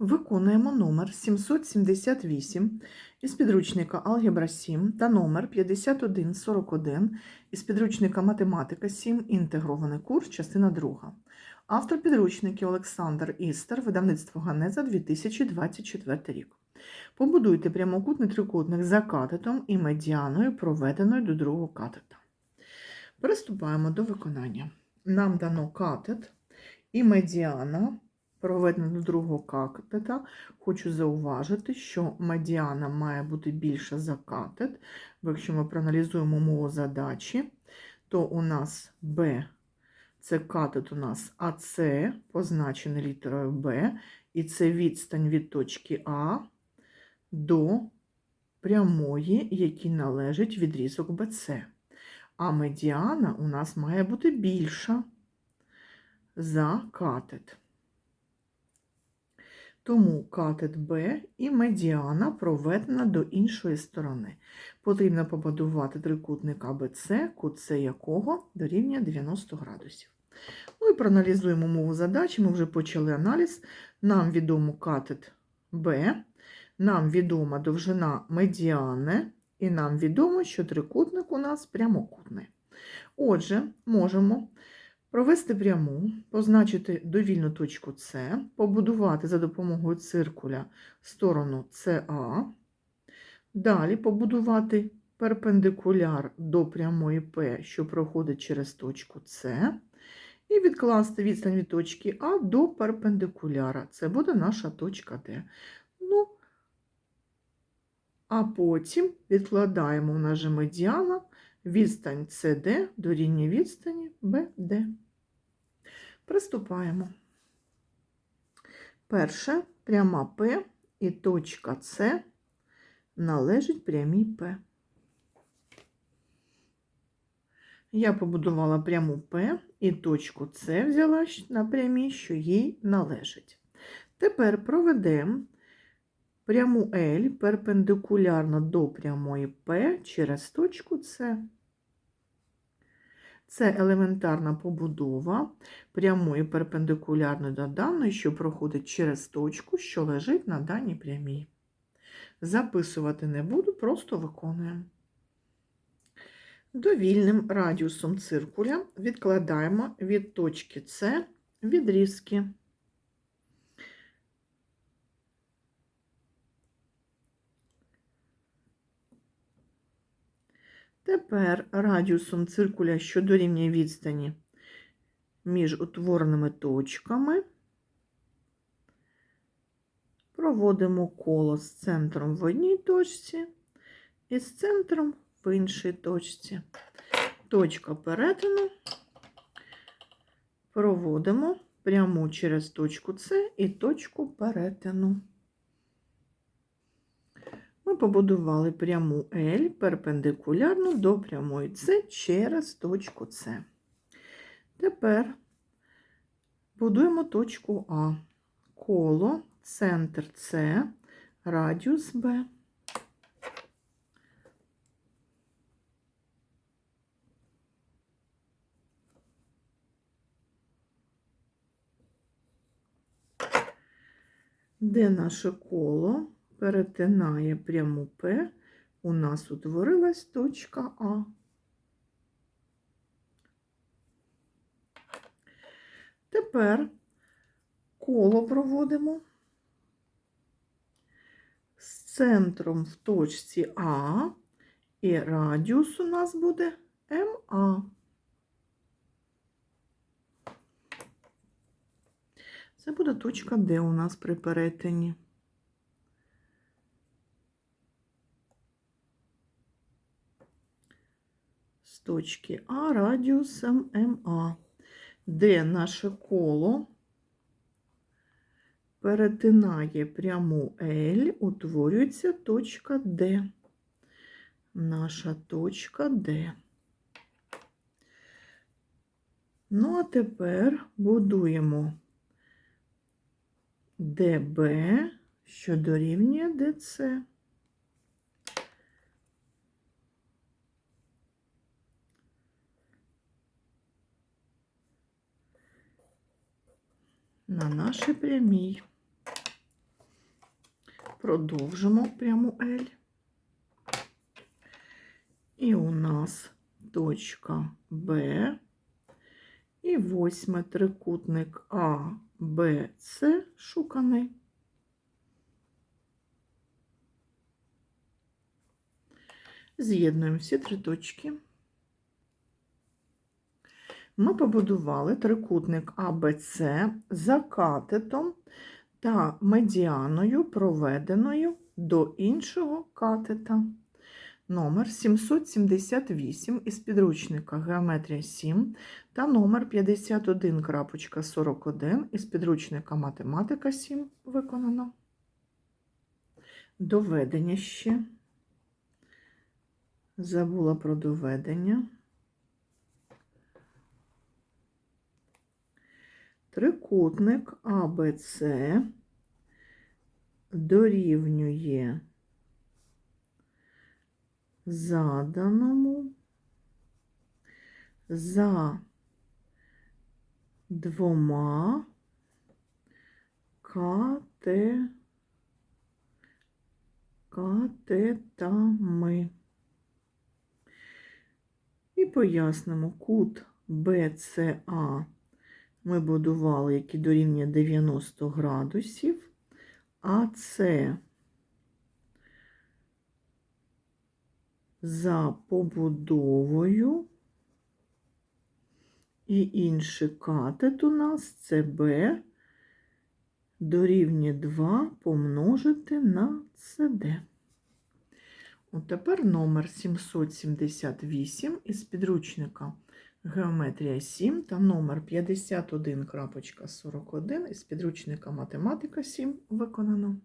Виконуємо номер 778 із підручника Алгебра 7 та номер 5141 із підручника Математика 7. Інтегрований курс, частина 2. Автор підручників Олександр Істер, видавництво Ганеза 2024 рік. Побудуйте прямокутний трикутник за катетом і медіаною, проведеною до другого катета. Приступаємо до виконання. Нам дано катет і медіана проведено до другого катета. Хочу зауважити, що медіана має бути більша за катет. Бо якщо ми проаналізуємо мову задачі, то у нас Б це катет у нас АС, позначений літерою Б, і це відстань від точки А до прямої, якій належить відрізок БЦ. А медіана у нас має бути більша за катет. Тому катет Б і медіана проведена до іншої сторони. Потрібно побудувати трикутник АБЦ, кут С якого дорівнює 90 градусів. Ну і проаналізуємо мову задачі. Ми вже почали аналіз. Нам відомо катет Б, нам відома довжина медіани, і нам відомо, що трикутник у нас прямокутний. Отже, можемо Провести пряму, позначити довільну точку С, побудувати за допомогою циркуля сторону СА, далі побудувати перпендикуляр до прямої П, що проходить через точку С, і відкласти відстань від точки А до перпендикуляра. Це буде наша точка Д. Ну, а потім відкладаємо в нас медіана відстань CD дорівнює відстані BD. Приступаємо. Перше пряма П і точка С належить прямій П. Я побудувала пряму П і точку С взяла на прямій, що їй належить. Тепер проведемо пряму L перпендикулярно до прямої P через точку С. Це елементарна побудова прямої перпендикулярно до даної, що проходить через точку, що лежить на даній прямій. Записувати не буду, просто виконуємо. Довільним радіусом циркуля відкладаємо від точки С відрізки. Тепер радіусом циркуля, що дорівнює відстані між утвореними точками, проводимо коло з центром в одній точці і з центром в іншій точці. Точка перетину проводимо пряму через точку С і точку перетину. Побудували пряму L перпендикулярно до прямої С через точку С. Тепер будуємо точку А, коло, центр С, радіус Б. Де наше коло? Перетинає пряму П, у нас утворилась точка А. Тепер коло проводимо з центром в точці А, і радіус у нас буде МА. Це буде точка Д у нас при перетині. Точки А радіусом МА, де наше коло перетинає пряму L, утворюється точка Д. Наша точка Д. Ну, а тепер будуємо ДБ, що дорівнює ДЦ. На нашій прямій. Продовжимо пряму L. І у нас точка Б. І восьмий трикутник А, Б, С шуканий. З'єднуємо всі три точки. Ми побудували трикутник АБЦ за катетом та медіаною, проведеною до іншого катета. Номер 778 із підручника Геометрія 7 та номер 51.41 із підручника Математика 7 виконано. Доведення ще. Забула про доведення. Трикутник АБЦ дорівнює заданому за двома кате, катетами. І пояснимо кут BCA ми будували, який дорівнює 90 градусів, а це за побудовою. І інший катет у нас це b дорівнює 2 помножити на CD. От тепер номер 778 із підручника Геометрія 7 та номер 51.41 із підручника Математика 7 виконано.